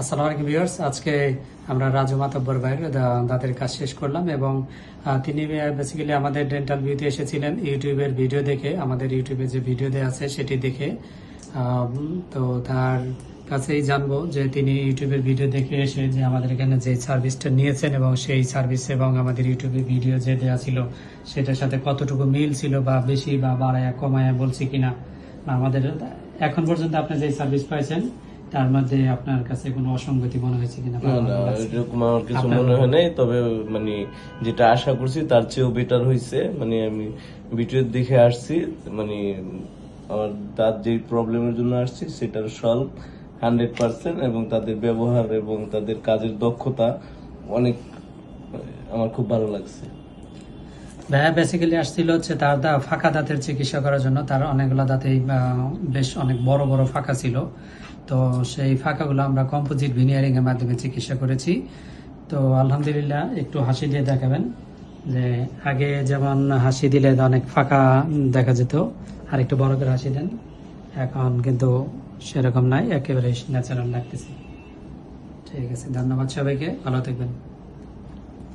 আসসালামু আলাইকুম ভিউয়ার্স। আজকে আমরা রাজু মাতব্বর ভাইয়ের দাঁতের কাজ শেষ করলাম এবং তিনি বেসিক্যালি আমাদের ডেন্টাল ভিউতে এসেছিলেন ইউটিউবের ভিডিও দেখে। আমাদের ইউটিউবে যে ভিডিও দেওয়া আছে সেটি দেখে। তো তার কাছেই জানব যে তিনি ইউটিউবের ভিডিও দেখে এসে যে আমাদের এখানে যে সার্ভিসটা নিয়েছেন এবং সেই সার্ভিস এবং আমাদের ইউটিউবে ভিডিও যে দেওয়া ছিল সেটার সাথে কতটুকু মিল ছিল বা বেশি বা বাড়ায়, কমায় বলছি কিনা? আমাদের এখন পর্যন্ত আপনি যে সার্ভিস পাইছেন তার মধ্যে আপনার কাছে কোনো অসঙ্গতি মনে হয়েছে কিনা? না না এরকম আমার কিছু মনে হয় নাই তবে মানে যেটা আশা করছি তার চেয়েও বেটার হয়েছে মানে আমি ভিডিও দেখে আসছি মানে আমার দাঁত যে প্রবলেমের জন্য আসছি সেটার সলভ হান্ড্রেড পার্সেন্ট এবং তাদের ব্যবহার এবং তাদের কাজের দক্ষতা অনেক আমার খুব ভালো লাগছে। ভাইয়া বেসিক্যালি আসছিল হচ্ছে তার দা ফাঁকা দাঁতের চিকিৎসা করার জন্য। তার অনেকগুলো দাঁতেই বেশ অনেক বড় বড় ফাঁকা ছিল। তো সেই ফাঁকাগুলো আমরা কম্পোজিট ভিনিয়ারিং এর মাধ্যমে চিকিৎসা করেছি। তো আলহামদুলিল্লাহ, একটু হাসি দিয়ে দেখাবেন যে আগে যেমন হাসি দিলে অনেক ফাঁকা দেখা যেত, আর একটু বড় করে হাসি দেন। এখন কিন্তু সেরকম নাই, একেবারে ন্যাচারাল লাগতেছে। ঠিক আছে, ধন্যবাদ সবাইকে, ভালো থাকবেন।